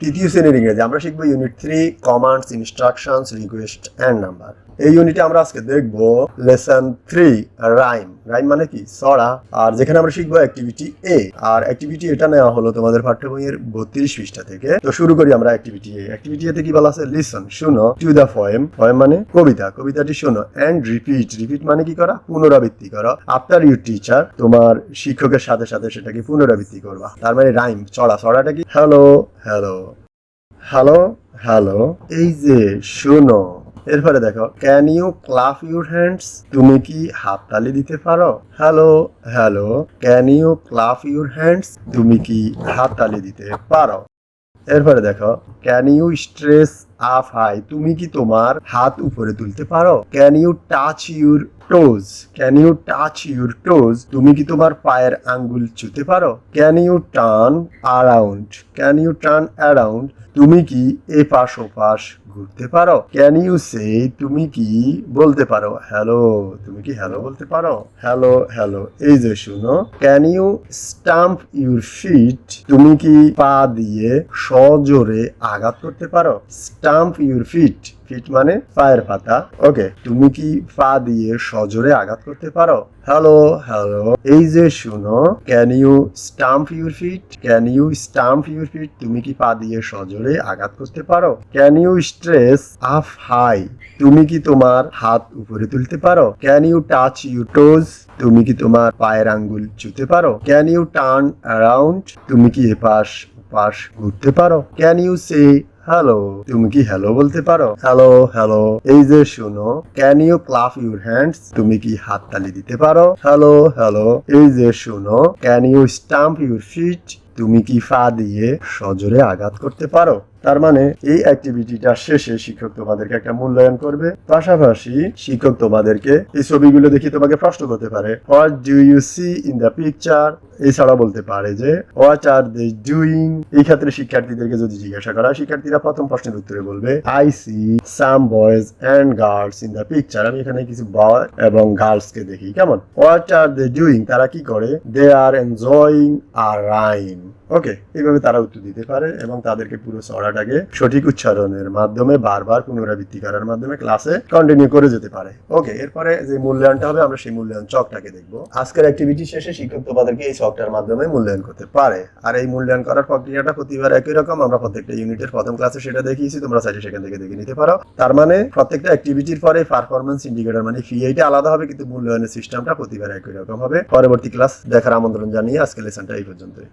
তৃতীয় শ্রেণির ইংরেজি। আমরা শিখব unit three commands instructions request and number এই ইউনিটে আমরা আজকে দেখব লেসন থ্রি রাইম রাইম মানে কি? সরা। আর যেখানে আমরা শিখব অ্যাক্টিভিটি এ আর অ্যাক্টিভিটি এটা নেওয়া হলো তোমাদের পাঠ্য বইয়ের বত্রিশ পৃষ্ঠা থেকে। তো শুরু করি আমরা অ্যাক্টিভিটি এ অ্যাক্টিভিটি এতে কি বলা আছে? লিসন শুনো। টু দ্য পয়েম পয়েম মানে কবিতা। কবিতাটি শোনো। অ্যান্ড রিপিট রিপিট মানে কি করা? পুনরাবৃত্তি করা। আফটার ইউর টিচার তোমার শিক্ষকের সাথে সাথে সেটাকে পুনরাবৃত্তি করবা। তার মানে রাইম চড়া চড়াটা কি? হ্যালো হ্যালো হ্যালো হ্যালো এই যে, শোনো। এরপরে দেখো can you clap your hands তুমি কি হাততালি দিতে পারো? Hello hello can you clap your hands তুমি কি হাততালি দিতে পারো? এরপরে দেখো can you stretch up high তুমি কি তোমার হাত উপরে তুলতে পারো? Can you touch your toes can you touch your toes তুমি কি তোমার পায়ের আঙ্গুল ছুতে পারো? Can you turn around can you turn around তুমি কি এ পাশ ও পাশ ঘুরতে পারো? ক্যান ইউ সে তুমি কি বলতে পারো? হ্যালো তুমি কি হ্যালো বলতে পারো? হ্যালো হ্যালো এই যে শুনো। Can you stamp your feet তুমি কি পা দিয়ে সজোরে আঘাত করতে পারো? স্টাম্প ইউর ফিট ফিট মানে পায়ের পাতা। ওকে, তুমি কি পা দিয়ে সজোরে আঘাত করতে পারো? Hello hello. এই যে শুনো can you stamp your feet can you stamp your feet তুমি কি পা দিয়ে সজোরে আঘাত করতে পারো? Can you stretch up high তুমি কি তোমার হাত উপরে তুলতে পারো? Can you touch your toes তুমি কি তোমার পায়ের আঙ্গুল ছুতে পারো? ক্যান ইউ টার্ন অ্যারাউন্ড তুমি কি এপাশ পাশ ঘুরতে পারো? ক্যান ইউ সে হ্যালো তুমি কি হ্যালো বলতে পারো? হ্যালো হ্যালো এই যে শুনো can you clap your hands তুমি কি হাততালি দিতে পারো? হ্যালো হ্যালো এই যে শুনো can you stamp your feet তুমি কি ফা দিয়ে সজোরে আঘাত করতে পারো? তার মানে এই অ্যাক্টিভিটিটা শেষে শিক্ষক তোমাদেরকে একটা মূল্যায়ন করবে। পাশাপাশি শিক্ষক তোমাদেরকে এই ছবিগুলো দেখে তোমাকে প্রশ্ন করতে পারে what do you see in the picture এছাড়া বলতে পারে যে হোয়াট আর দে ডুইং এই ক্ষেত্রে শিক্ষার্থীদেরকে যদি জিজ্ঞাসা করা শিক্ষার্থীরা প্রথম প্রশ্নের উত্তরে বলবে I see some boys and girls in the picture আমি এখানে কিছু বয় এবং গার্লস কে দেখি, কেমন? হোয়াট আর দে ডুইং তারা কি করে? দে আর এনজয়িং আর রাইম ওকে এইভাবে তারা উত্তর দিতে পারে এবং তাদেরকে পুরো চড়াটাকে সঠিক উচ্চারণের মাধ্যমে বারবার পুনরাবৃত্তি করার মাধ্যমে ক্লাসে কন্টিনিউ করে যেতে পারে। ওকে এরপরে যে মূল্যায়নটা হবে, আমরা সেই মূল্যায়ন চকটাকে দেখব। আজকের অ্যাক্টিভিটি শেষে শিক্ষক তোমাদেরকে এই চকটার মাধ্যমে মূল্যায়ন করতে পারে। আর এই মূল্যায়ন করার প্রক্রিয়াটা প্রতিবার একই রকম। আমরা প্রত্যেকটা ইউনিটের প্রথম ক্লাসে সেটা দেখিয়েছি, তোমরা চাইলে সেখান থেকে দেখে নিতে পারো। তার মানে প্রত্যেকটা অ্যাক্টিভিটির পরে পারফরমেন্স ইন্ডিকেটর মানে ফি এইটা আলাদা হবে, কিন্তু মূল্যায়নের সিস্টেমটা প্রতিবার একই রকম হবে। পরবর্তী ক্লাস দেখার আমন্ত্রণ জানিয়ে আজকে লেসনটা এই পর্যন্তই।